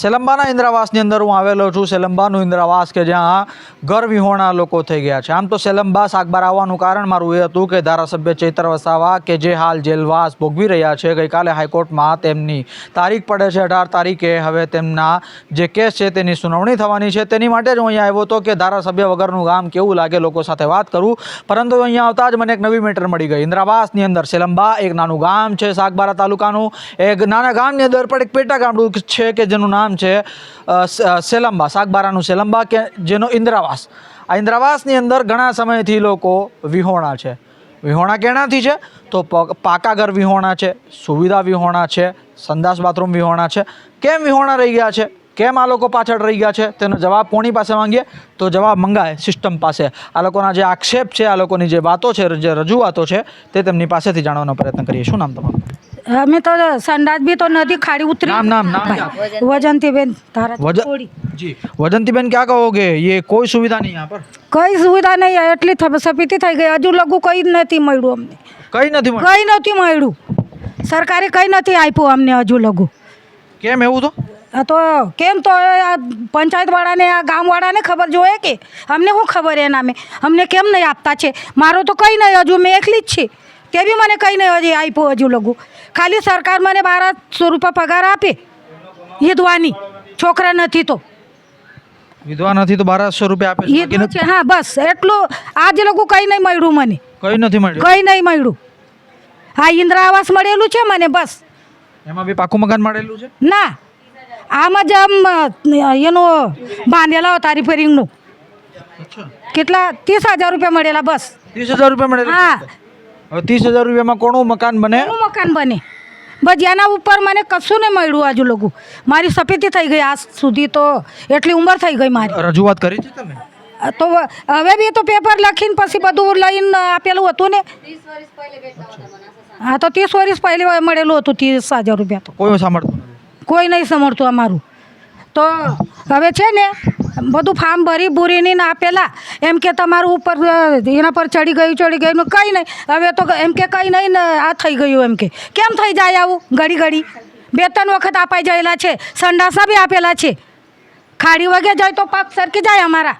સેલંબાના ઇન્દ્રાવાસની અંદર હું આવેલો છું. સેલંબાનું ઇન્દ્રાવાસ કે જ્યાં ઘર વિહોણા લોકો થઈ ગયા છે. આમ તો સેલંબા સાગબાર આવવાનું કારણ મારું એ હતું કે ધારાસભ્ય ચૈત્ર વસાવા કે જે હાલ જેલવાસ ભોગવી રહ્યા છે, ગઈકાલે હાઈકોર્ટમાં તેમની તારીખ પડે છે અઢાર તારીખે. હવે તેમના જે કેસ છે તેની સુનાવણી થવાની છે. તેની માટે જ હું અહીંયા આવ્યો હતો કે ધારાસભ્ય વગરનું ગામ કેવું લાગે લોકો સાથે વાત કરું. પરંતુ અહીંયા આવતા જ મને એક નવી મેટર મળી ગઈ. ઇન્દ્રાવાસની અંદર સેલંબા એક નાનું ગામ છે સાગબારા તાલુકાનું. એક નાના ગામની અંદર પણ એક પેટા ગામડું છે કે જેનું નામ છે અ, સેલંબા સાગબારાનું સેલંબા કે જેનો ઇન્દ્રાવાસ. આ ઇન્દ્રાવાસની અંદર ઘણા સમયથી લોકો વિહોણા છે. વિહોણા કેનાથી છે? તો પાકા ઘર વિહોણા છે સુવિધા વિહોણા છે સંદાસ બાથરૂમ વિહોણા છે. કેમ વિહોણા રહી ગયા છે? કેમ આ લોકો પાછળ રહી ગયા છે? તેનો જવાબ કોની પાસે માંગીએ? તો જવાબ મંગાય સિસ્ટમ પાસે. આ લોકોના જે આક્ષેપ છે આ લોકોની જે વાતો છે જે રજૂઆતો છે તે તેમની પાસેથી જાણવાનો પ્રયત્ન કરીએ. શું નામ તમારું? અમે તો સંડાસ બી તો નદી ખાડી ઉતરી નામ નામ નામ क्या? વજંતીબેન તારા वजन થોડી जी वजंती क्या कहोगे ये कोई सुविधा नहीं यहाँ पर કઈ સુવિધા નહીં એટલી થ- સપીતી થઈ ગઈ હજુ લગુ કઈ જ નથી મળ્યું અમને કઈ નથી મળ્યું કઈ નથી મળ્યું સરકારે કઈ નથી આપ્યું અમને હજુ લગુ કેમ એવું તો આ તો કેમ તો એ આ પંચાયતવાળાને આ ગામવાળાને ખબર જોઈએ કે અમને શું ખબર એના નામે અમને કેમ નહીં આપતા છે મારું તો કંઈ નહીં હજુ મેં એકલી જ છે તે બી મને કંઈ નહીં હજી આપ્યું હજુ લગુ ખાલી સરકાર મને બારસો રૂપિયા પગાર આપે. વિધવાની. છોકરા નથી તો. વિધવા નથી તો બારસો રૂપિયા આપે હા બસ. એટલું આજે લોકો કંઈ નહીં મળ્યું મને. કઈ નથી મળ્યું? કંઈ નહીં મળ્યું. હા ઇન્દ્રા આવાસ મળેલું છે મને બસ. એમાં બી પાકું મકાન મળેલું છે? ના. આમાં જ આમ એનો એનું બાંધેલા તારી ફેરિંગનું કેટલા? ત્રીસ હજાર રૂપિયા મળેલા બસ. ત્રીસ હજાર રૂપિયા મળેલા હા. હવે ત્રીસ હજાર રૂપિયામાં કોનું મકાન બને? મકાન બને? બસ એના ઉપર મને કશું નહીં મળ્યું આજુ લોકો મારી સફેદી થઈ ગઈ આજ સુધી તો. એટલી ઉંમર થઈ ગઈ મારી. રજૂઆત કરી છે તમે? તો હવે બી તો પેપર લખીને પછી બધું લઈને આપેલું હતું ને. હા તો ત્રીસ વર્ષ પહેલી મળેલું હતું ત્રીસ હજાર રૂપિયા તો. કોઈ સાંભળતું કોઈ નહીં સાંભળતું અમારું. તો હવે છે ને બધું ફાર્મ ભરી ભૂરીને ને આપેલા. એમ કે તમારું ઉપર એના પર ચડી ગયું ચડી ગયું. કંઈ નહીં. હવે તો એમ કે કંઈ નહીં ને આ થઈ ગયું એમ કે. કેમ થઈ જાય આવું? ઘડી ઘડી. બે ત્રણ વખત અપાઈ જયેલા છે. સંડાસા બી આપેલા છે. ખાડી વગે જાય તો પાક સરકી જાય અમારા.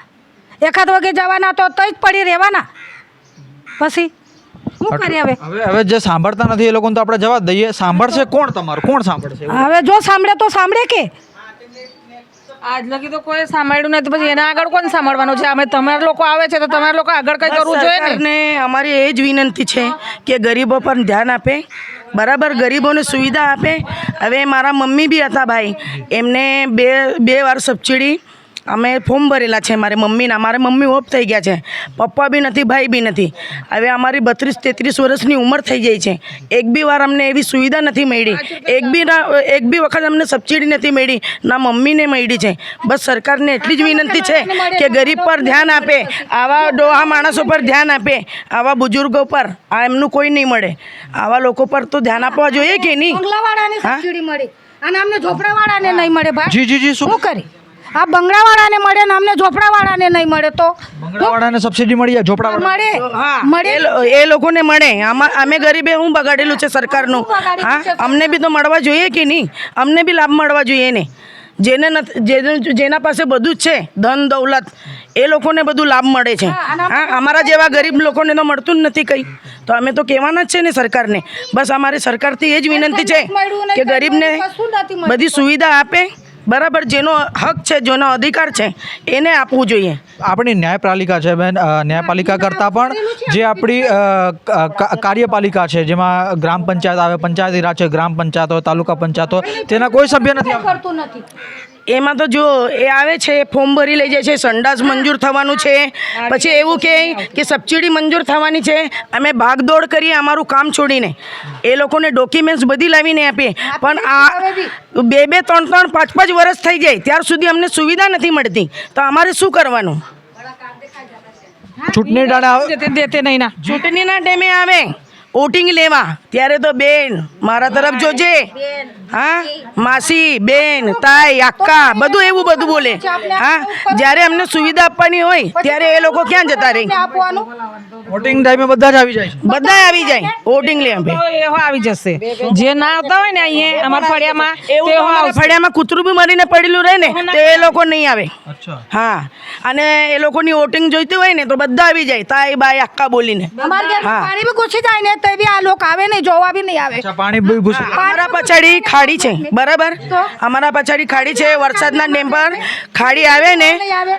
એકાદ વગે જવાના તો તઈ જ પડી રહેવાના. પછી શું કરીએ હવે? હવે હવે જે સાંભળતા નથી એ લોકોને તો આપણે જવા દઈએ. સાંભળશે કોણ તમારું? કોણ સાંભળશે? હવે જો સાંભળે તો સાંભળે કે. આજ લગી તો કોઈ સાંભળ્યું નથી. પછી એના આગળ કોણ સાંભળવાનું છે? અમે તમારા લોકો આવે છે તો તમારા લોકો આગળ કંઈ કરવું જોઈએ ને? અમારી એ જ વિનંતી છે કે ગરીબો પર ધ્યાન આપે બરાબર ગરીબોને સુવિધા આપે. હવે મારા મમ્મી બી હતા ભાઈ એમને બે બે વાર સબસિડી અમે ફોર્મ ભરેલા છે મારે મમ્મીના. મારે મમ્મી ઓફ થઈ ગયા છે. પપ્પા બી નથી ભાઈ બી નથી. હવે અમારી બત્રીસ તેત્રીસ વર્ષની ઉંમર થઈ ગઈ છે. એક બી વાર અમને એવી સુવિધા નથી મળી. એક બી ના એક બી વખત અમને સબસિડી નથી મળી. ના મમ્મીને મળી છે. બસ સરકારને એટલી જ વિનંતી છે કે ગરીબ પર ધ્યાન આપે આવા ડોહા માણસો પર ધ્યાન આપે આવા બુજુર્ગો પર આ એમનું કોઈ નહીં મળે. આવા લોકો પર તો ધ્યાન આપવા જોઈએ કે નહીં? અને અમને ઝોપડાવાળાને નહીં મળે ભાઈ. જી જી જી શું કરી? આ બંગલાવાળાને મળે ને અમને ઝોપડાવાળાને નહીં મળે તો? બંગલાવાળાને સબસિડી મળી જાય ઝોપડા મળે. હા મળે. એ એ લોકોને મળે. આમાં અમે ગરીબે હું બગાડેલું છે સરકારનું? હા અમને બી તો મળવા જોઈએ કે નહીં? અમને બી લાભ મળવા જોઈએ ને. જેને નથી જેને જેના પાસે બધું જ છે ધન દૌલત એ લોકોને બધું લાભ મળે છે. હા અમારા જેવા ગરીબ લોકોને તો મળતું જ નથી કંઈ. તો અમે તો કહેવાના જ છે ને સરકારને. બસ અમારી સરકારથી એ જ વિનંતી છે કે ગરીબને બધી સુવિધા આપે. બરાબર જેનો હક છે જેનો અધિકાર છે એને આપવું જોઈએ. આપણી ન્યાયપાલિકા છે બેન. ન્યાયપાલિકા કરતાં પણ જે આપણી કાર્યપાલિકા છે જેમાં ગ્રામ પંચાયત આવે પંચાયતી રાજ છે ગ્રામ પંચાયત હોય તાલુકા પંચાયત હોય તેના કોઈ સભ્ય નથી આવતા. કરતું નથી. એમાં તો જો એ આવે છે ફોર્મ ભરી લઈ જાય છે સંડાસ મંજૂર થવાનું છે. પછી એવું કહે કે સબસિડી મંજૂર થવાની છે અમે ભાગદોડ કરીએ અમારું કામ છોડીને. એ લોકોને ડોક્યુમેન્ટ્સ બધી લાવીને આપીએ. પણ આ બે. બે ત્રણ ત્રણ પાંચ પાંચ વર્ષ થઈ જાય ત્યાર સુધી અમને સુવિધા નથી મળતી. તો અમારે શું કરવાનું? ચૂંટણી ટાણે આવે. દેતે દેતે નહીં ના. ચૂંટણીના ટાઈમે આવે. વોટિંગ લેવા. ત્યારે તો બેન મારા તરફ જોજે. હા? માસી બેન તાઈ અક્કા બધું એવું બધું બોલે. હા? જ્યારે અમને સુવિધા આપવાની હોય ત્યારે એ લોકો ક્યાં જતા રહે? આપવાનું? વોટિંગ ટાઈમે બધા જ આવી જાય છે. બધા આવી જાય. વોટિંગ લે આપે એવો આવી જશે. જે ના આવતા હોય ને અહીંયા અમારા ફળિયામાં એવું. ફળિયામાં કૂતરું બી મરીને પડેલું રહે ને તો એ લોકો નહીં આવે. હા. અને એ લોકોની વોટિંગ જોઈતી હોય ને તો બધા આવી જાય. તાઈ બાઈ આખા બોલીને. હા. પાણી બી ઘૂસી જાય ને તો બી આ લોકો આવે ને જોવા બી નહીં આવે. પાણી બી ઘૂસી. અમારા પછાડી ખાડી છે. બરાબર? અમારા પછાડી ખાડી છે વરસાદના ડેમ પર. ખાડી આવે ને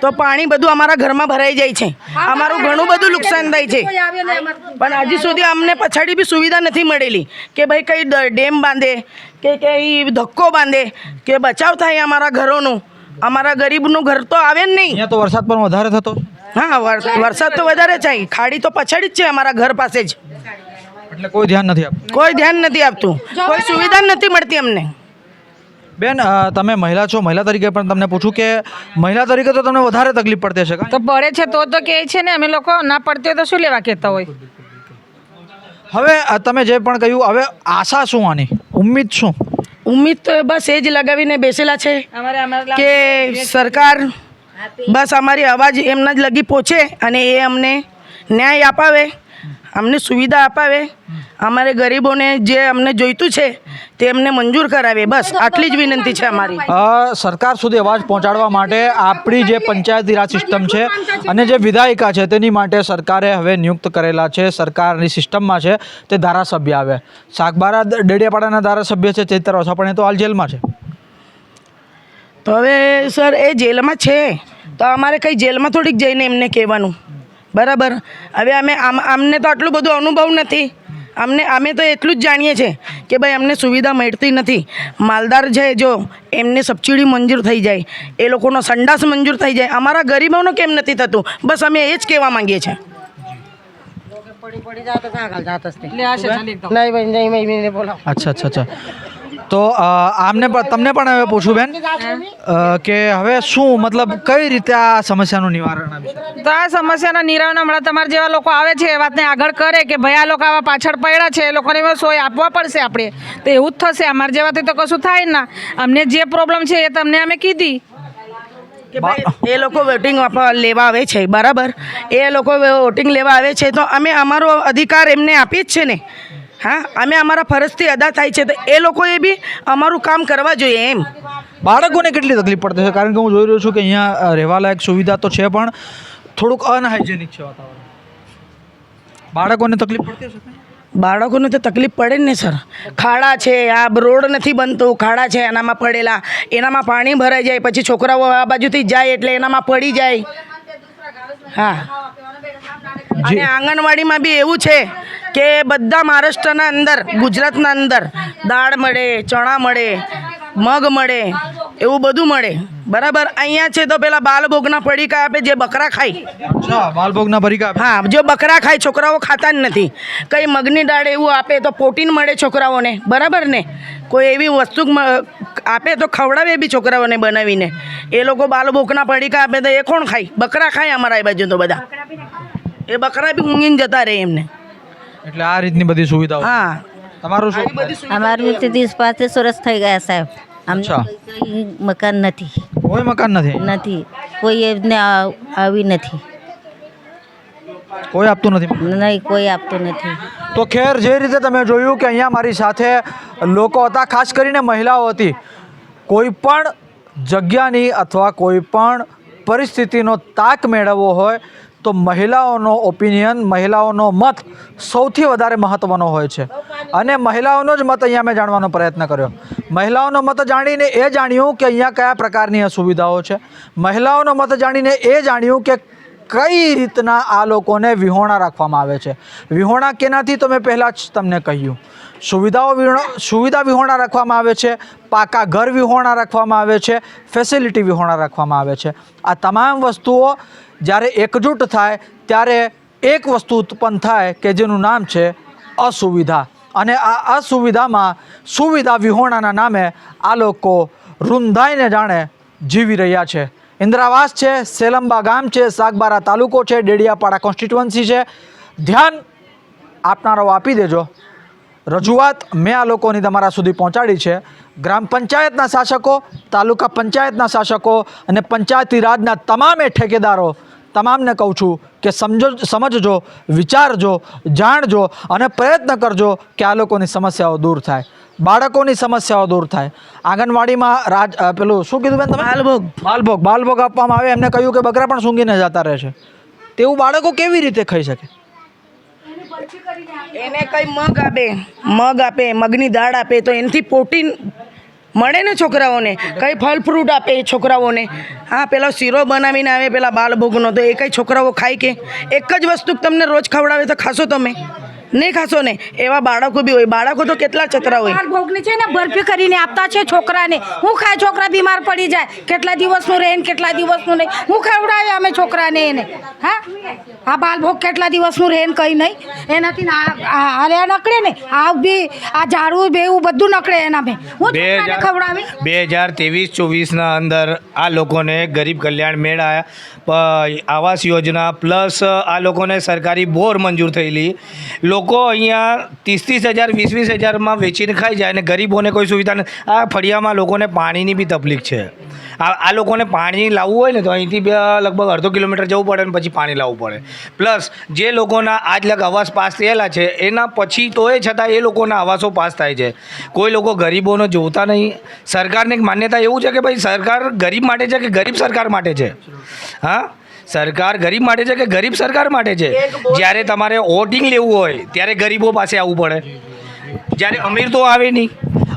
તો પાણી બધું અમારા ઘરમાં ભરાઈ જાય છે. અમારું ઘણું બધું નુકસાન થાય છે. કોઈ આવે નહીં અમારે. પણ હજી સુધી અમને પછાડી બી સુવિધા નથી મળેલી કે ભાઈ કઈ ડેમ બાંધે કે કઈ ધક્કો બાંધે કે બચાવ થાય અમારા ઘરોનું. અમારા ગરીબનું ઘર તો આવે જ નહીં. તો વરસાદ પણ વધારે થતો. હા વરસાદ તો વધારે થાય ખાડી તો પછાડી જ છે અમારા ઘર પાસે જ. એટલે કોઈ ધ્યાન નથી આપતું. કોઈ ધ્યાન નથી આપતું. કોઈ સુવિધા નથી મળતી અમને. બેન તમે મહિલા છો મહિલા તરીકે પણ તમને પૂછું કે મહિલા તરીકે તો તમને વધારે તકલીફ પડતી હશે તો પડે છે તો તો કહે છે ને અમે લોકો ના પડતી હોય તો શું લેવા કહેતા હોય? હવે તમે જે પણ કહ્યું હવે આશા શું આની? ઉમ્મીદ શું? ઉમ્મીદ તો બસ એ જ લગાવીને બેસેલા છે કે સરકાર બસ અમારી અવાજ એમના જ લગી પહોંચે અને એ અમને ન્યાય અપાવે. અમને સુવિધા અપાવે. અમારે ગરીબોને જે અમને જોઈતું છે તે અમને મંજૂર કરાવે. બસ આટલી જ વિનંતી છે અમારી. સરકાર સુધી અવાજ પહોંચાડવા માટે આપણી જે પંચાયતી રાજ સિસ્ટમ છે અને જે વિધાયિકા છે તેની માટે સરકારે હવે નિયુક્ત કરેલા છે સરકારની સિસ્ટમમાં છે તે ધારાસભ્ય આવે. સાગબારા ડેડિયાપાડાના ધારાસભ્ય છે ચેતર વસા પણ એ તો હાલ જેલમાં છે. તો હવે સર એ જેલમાં છે. તો અમારે કંઈ જેલમાં થોડીક જઈને એમને કહેવાનું. બરાબર. હવે અમે આમ અમને તો આટલું બધું અનુભવ નથી. અમને અમે તો એટલું જ જાણીએ છીએ કે ભાઈ અમને સુવિધા મળતી નથી. માલદાર છે જો એમને સબસિડી મંજૂર થઈ જાય. એ લોકોનો સંડાસ મંજૂર થઈ જાય. અમારા ગરીબોનો કેમ નથી થતું? બસ અમે એ જ કહેવા માંગીએ છીએ. અચ્છા અચ્છા અચ્છા. તો આમને પણ તમને પણ હવે પૂછું બેન. કે હવે શું મતલબ કઈ રીતે આ સમસ્યાનું નિવારણ આવી તો આ સમસ્યાના નિરાકરણ હમણાં તમારા જેવા લોકો આવે છે એ વાતને આગળ કરે કે ભાઈ આ લોકો આવા પાછળ પડ્યા છે એ લોકોને સોય આપવા પડશે આપણે. તો એવું જ થશે અમારા જેવાથી તો કશું થાય જ ના. અમને જે પ્રોબ્લેમ છે એ તમને અમે કીધી. કે ભાઈ એ લોકો વોટિંગ લેવા આવે છે બરાબર? એ લોકો વોટિંગ લેવા આવે છે તો અમે અમારો અધિકાર એમને આપીએ જ છે ને. હા અમે અમારા ફરજથી અદા થાય છે તો એ લોકોએ બી અમારું કામ કરવા જોઈએ એમ. બાળકોને કેટલી તકલીફ પડતી છે? કારણ કે હું જોઈ રહ્યો છું કે અહીંયા રહેવાલાયક સુવિધા તો છે પણ થોડુંક અનહાઇજેનિક છે વાતાવરણ. બાળકોને તકલીફ પડતી હશે? બાળકોને તો તકલીફ પડે જ ને સર. ખાડા છે આ રોડ નથી બનતું ખાડા છે એનામાં પડેલા. એનામાં પાણી ભરાઈ જાય પછી છોકરાઓ આ બાજુથી જાય એટલે એનામાં પડી જાય. હા. અને આંગણવાડીમાં બી એવું છે કે બધા મહારાષ્ટ્રના અંદર ગુજરાતના અંદર દાળ મળે ચણા મળે મગ મળે એવું બધું મળે. બરાબર? અહીંયા છે તો પેલા બાલભોગના પડીકા આપે જે બકરા ખાય. બાલભોગના પડીકા હા જો બકરા ખાય છોકરાઓ ખાતા જ નથી. કંઈ મગની દાળ એવું આપે તો પ્રોટીન મળે છોકરાઓને. બરાબર ને? કોઈ એવી વસ્તુ આપે તો ખવડાવે બી છોકરાઓને બનાવીને. એ લોકો બાલભોગના પડીકા આપે તો એ કોણ ખાય? બકરા ખાય અમારા એ બાજુ તો બધા. એ બકરા બી ઊંઘીને જતા રહે એમને. એટલે આ રીતની બધી સુવિધાઓ. હા. તમારું શું? અમારું તો ત્રીસ પાંત્રીસ વર્ષ થઈ ગયા સાહેબ. અમને મકાન નથી. કોઈ મકાન નથી? નથી. કોઈ એમને આવ- આવી નથી. કોઈ આપતું નથી નહીં કોઈ આપતું નથી. તો ખેર જે રીતે તમે જોયું કે અહીંયા મારી સાથે લોકો હતા ખાસ કરીને મહિલાઓ હતી કોઈ પણ જગ્યાની અથવા કોઈ પણ પરિસ્થિતિનો તાક મેળવવો હોય તો મહિલાઓનો ઓપિનિયન મહિલાઓનો મત સૌથી વધારે મહત્ત્વનો હોય છે. અને મહિલાઓનો જ મત અહીંયા મેં જાણવાનો પ્રયત્ન કર્યો. મહિલાઓનો મત જાણીને એ જાણ્યું કે અહીંયા કયા પ્રકારની સુવિધાઓ છે. મહિલાઓનો મત જાણીને એ જાણ્યું કે કઈ રીતના આ લોકોને વિહોણા રાખવામાં આવે છે. વિહોણા કેનાથી તો મેં પહેલાં જ તમને કહ્યું. સુવિધાઓ સુવિધા વિહોણા રાખવામાં આવે છે, પાકા ઘર વિહોણા રાખવામાં આવે છે ફેસિલિટી વિહોણા રાખવામાં આવે છે. આ તમામ વસ્તુઓ જ્યારે એકજૂટ થાય, ત્યારે એક વસ્તુ ઉત્પન્ન થાય કે જેનું નામ છે અસુવિધા. અને આ અસુવિધામાં સુવિધા વિહોણાના નામે આ લોકો રૂંધાઈને જાણે જીવી રહ્યા છે. ઇન્દ્રાવાસ છે, સેલંબા ગામ છે, સાગબારા તાલુકો છે, ડેડિયાપાડા કોન્સ્ટિટ્યુઅન્સી છે. ધ્યાન આપનારાઓ આપી દેજો. રજૂઆત મેં આ લોકોની તમારા સુધી પહોંચાડી છે. ગ્રામ પંચાયતના શાસકો, તાલુકા પંચાયતના શાસકો અને પંચાયતી રાજના તમામે ઠેકેદારો તમામને કહું છું કે સમજો સમજજો વિચારજો જાણજો અને પ્રયત્ન કરજો કે આ લોકોની સમસ્યાઓ દૂર થાય. બાળકોની સમસ્યાઓ દૂર થાય. આંગણવાડીમાં રાજ પેલું શું કીધું બેન તમે? બાલભોગ. બાલભોગ. બાલભોગ આપવામાં આવે. એમને કહ્યું કે બકરા પણ સૂંઘીને જતા રહે છે. તેવું બાળકો કેવી રીતે ખાઈ શકે? એને કઈ મગ આપે મગ આપે મગની દાળ આપે તો એનાથી પ્રોટીન મળે ને છોકરાઓને? કંઈ ફળ ફ્રૂટ આપે એ છોકરાઓને? હા, પેલો શીરો બનાવીને આવે, પેલા બાલભોગનો. તો એ કંઈ છોકરાઓ ખાય કે? એક જ વસ્તુ તમને રોજ ખવડાવે તો ખાશો તમે. નહીં ખાશો ને. એવા બાળકો બી હોય. બાળકો તો કેટલા ચતરા હોય. ભોગની છે ને બરફી કરીને આપતા છે છોકરાને. હું ખાય છોકરા બીમાર પડી જાય. કેટલા દિવસનું રહે ને કેટલા દિવસનું નહીં. હું ખવડાવે અમે છોકરાને એને. હા? આ બાલ ભોગ કેટલા દિવસનું રહે ને કંઈ નહીં. એનાથી ને આ- આ આ નકળે ને. આ બી આ ઝાડું બેવું બધું નકળે એના બે હું ખવડાવે છોકરાને ખવડાવી? બે હજાર ત્રેવીસ ચોવીસના અંદર આ લોકોને ગરીબ કલ્યાણ મેળા આવાસ યોજના પ્લસ આ લોકોને સરકારી બોર મંજૂર થયેલી. લોકો અહીંયા ત્રીસ ત્રીસ હજાર, વીસ વીસ હજારમાં વેચીને ખાઈ જાય અને ગરીબોને કોઈ સુવિધા નથી આ ફળિયામાં લોકોને પાણીની બી તકલીફ છે. આ આ લોકોને પાણી લાવવું હોય ને તો અહીંથી બે, લગભગ અડધો કિલોમીટર જવું પડે ને પછી પાણી લાવવું પડે. પ્લસ જે લોકોના આજ લગ આવાસ પાસ થયેલા છે, એના પછી તોય છતાં એ લોકોના આવાસો પાસ થાય છે. કોઈ લોકો ગરીબોને જોતા નહીં. સરકારને માન્યતા એવું છે કે ભાઈ સરકાર ગરીબ માટે છે કે ગરીબ સરકાર માટે છે? હા? સરકાર ગરીબ માટે છે કે ગરીબ સરકાર માટે છે? જ્યારે તમારે વોટિંગ લેવું હોય ત્યારે ગરીબો પાસે આવવું પડે. જ્યારે અમીર તો આવે નહીં.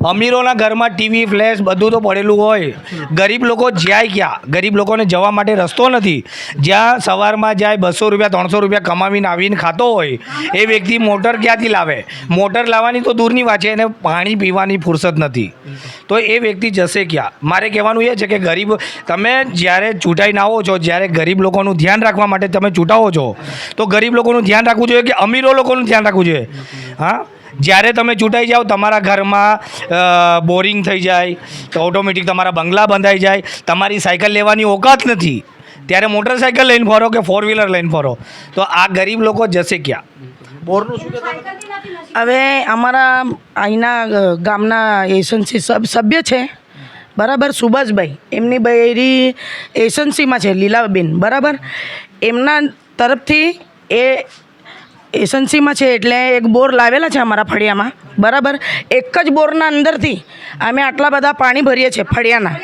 અમીરોના ઘરમાં ટીવી, ફ્લેશ બધું તો પડેલું હોય. ગરીબ લોકો જાય ક્યાં ગરીબ લોકોને જવા માટે રસ્તો નથી. જ્યાં સવારમાં જાય બસો રૂપિયા, ત્રણસો રૂપિયા કમાવીને આવીને ખાતો હોય, એ વ્યક્તિ મોટર ક્યાંથી લાવે? મોટર લાવવાની તો દૂરની વાત છે, એને પાણી પીવાની ફુરસત નથી. તો એ વ્યક્તિ જશે ક્યાં? મારે કહેવાનું એ છે કે ગરીબ, તમે જ્યારે ચૂંટાઈને આવો છો, જ્યારે ગરીબ લોકોનું ધ્યાન રાખવા માટે તમે ચૂંટાવો છો, તો ગરીબ લોકોનું ધ્યાન રાખવું જોઈએ કે અમીરો લોકોનું ધ્યાન રાખવું જોઈએ? હા? જ્યારે તમે ચૂંટાઈ જાઓ તમારા ઘરમાં બોરિંગ થઈ જાય તો ઓટોમેટિક તમારા બંગલા બંધાઈ જાય તમારી સાયકલ લેવાની ઓકાત નથી. ત્યારે મોટરસાયકલ લઈને ફરો કે ફોર વ્હીલર લઈને ફરો? તો આ ગરીબ લોકો જશે ક્યાં? બોરનું શું હવે અમારા અહીંના ગામના એસન્સી સબ સભ્ય છે. બરાબર સુભાષભાઈ. એમની બૈરી એસન્સીમાં છે લીલાબેન. બરાબર? એમના તરફથી એ એસન્સીમાં છે એટલે એક બોર લાવેલા છે અમારા ફળિયામાં. બરાબર? એક જ બોરના અંદરથી અમે આટલા બધા પાણી ભરીએ છીએ ફળિયાના.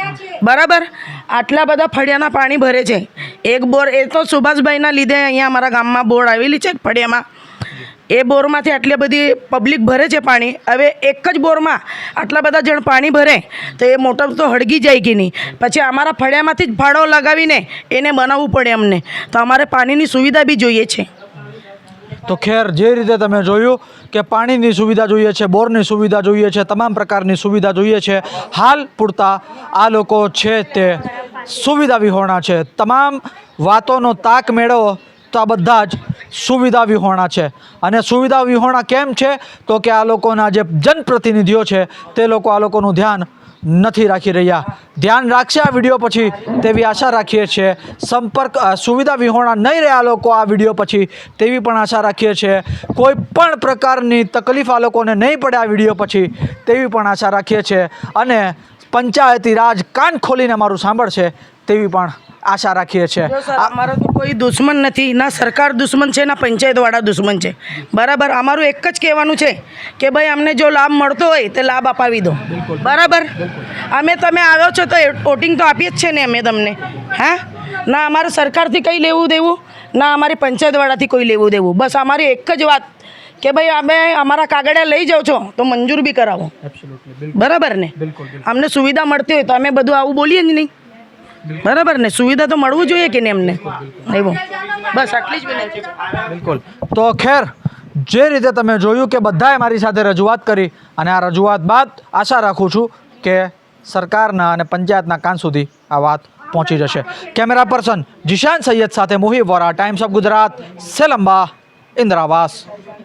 બરાબર? આટલા બધા ફળિયાના પાણી ભરે છે. એક બોર, એ તો સુભાષભાઈના લીધે અહીંયા અમારા ગામમાં બોર આવેલી છે ફળિયામાં. એ બોરમાંથી આટલી બધી પબ્લિક ભરે છે પાણી. હવે એક જ બોરમાં આટલા બધા જણ પાણી ભરે તો એ મોટર તો હળગી જાય કે નહીં? પછી અમારા ફળિયામાંથી જ ફાળો લગાવીને એને બનાવવું પડે અમને. તો અમારે પાણીની સુવિધા બી જોઈએ છે. તો ખેર, જે રીતે તમે જોયું કે પાણીની સુવિધા જોઈએ છે, બોરની સુવિધા જોઈએ છે, તમામ પ્રકારની સુવિધા જોઈએ છે, હાલ પૂરતા આ લોકો છે તે સુવિધા વિહોણા છે. તમામ વાતોનો તાક મેળવો તો આ બધા જ સુવિધા વિહોણા છે. અને સુવિધા વિહોણા કેમ છે? તો કે આ લોકોના જે જનપ્રતિનિધિઓ છે, તે લોકો આ લોકોનું ધ્યાન નથી રાખી રહ્યા. ધ્યાન રાખશે આ વીડિયો પછી તેવી આશા રાખીએ છીએ. સંપર્ક સુવિધા વિહોણા નહીં રહ્યા લોકો આ વીડિયો પછી તેવી પણ આશા રાખીએ છીએ. કોઈ પણ પ્રકારની તકલીફ આ લોકોને નહીં પડે આ વીડિયો પછી તેવી પણ આશા રાખીએ છીએ. અને પંચાયતી રાજ કાન ખોલીને મારું સાંભળશે તેવી પણ આશા રાખીએ છીએ. અમારો તો કોઈ દુશ્મન નથી ના સરકાર દુશ્મન છે ના પંચાયતવાળા દુશ્મન છે. બરાબર અમારું એક જ કહેવાનું છે કે ભાઈ અમને જો લાભ મળતો હોય તે લાભ અપાવી દો. બરાબર? અમે તમે આવ્યો છો તો વોટિંગ તો આપીએ જ છે ને અમે તમને. હા? ના અમારે સરકારથી કંઈ લેવું દેવું ના અમારી પંચાયતવાળાથી કોઈ લેવું દેવું. બસ અમારી એક જ વાત કે ભાઈ અમે અમારા કાગળિયા લઈ જાઓ છો તો મંજૂર બી કરાવો. બરાબર ને? અમને સુવિધા મળતી હોય તો અમે બધું આવું બોલીએ જ નહીં. બરાબર ને સુવિધા તો મળવું જોઈએ કે ને એમને? એવું બસ આટલી જ વિનંતી. બિલકુલ. તો ખેર, જે રીતે તમે જોયું કે બધાએ મારી સાથે રજૂઆત કરી અને આ રજૂઆત બાદ આશા રાખું છું કે સરકારના અને પંચાયતના કાન સુધી આ વાત પહોંચી જશે. કેમેરા પર્સન જીશાન સૈયદ સાથે મોહિબ વોરા ટાઈમ્સ ઓફ ગુજરાત સેલંબા, ઇન્દ્રાવાસ.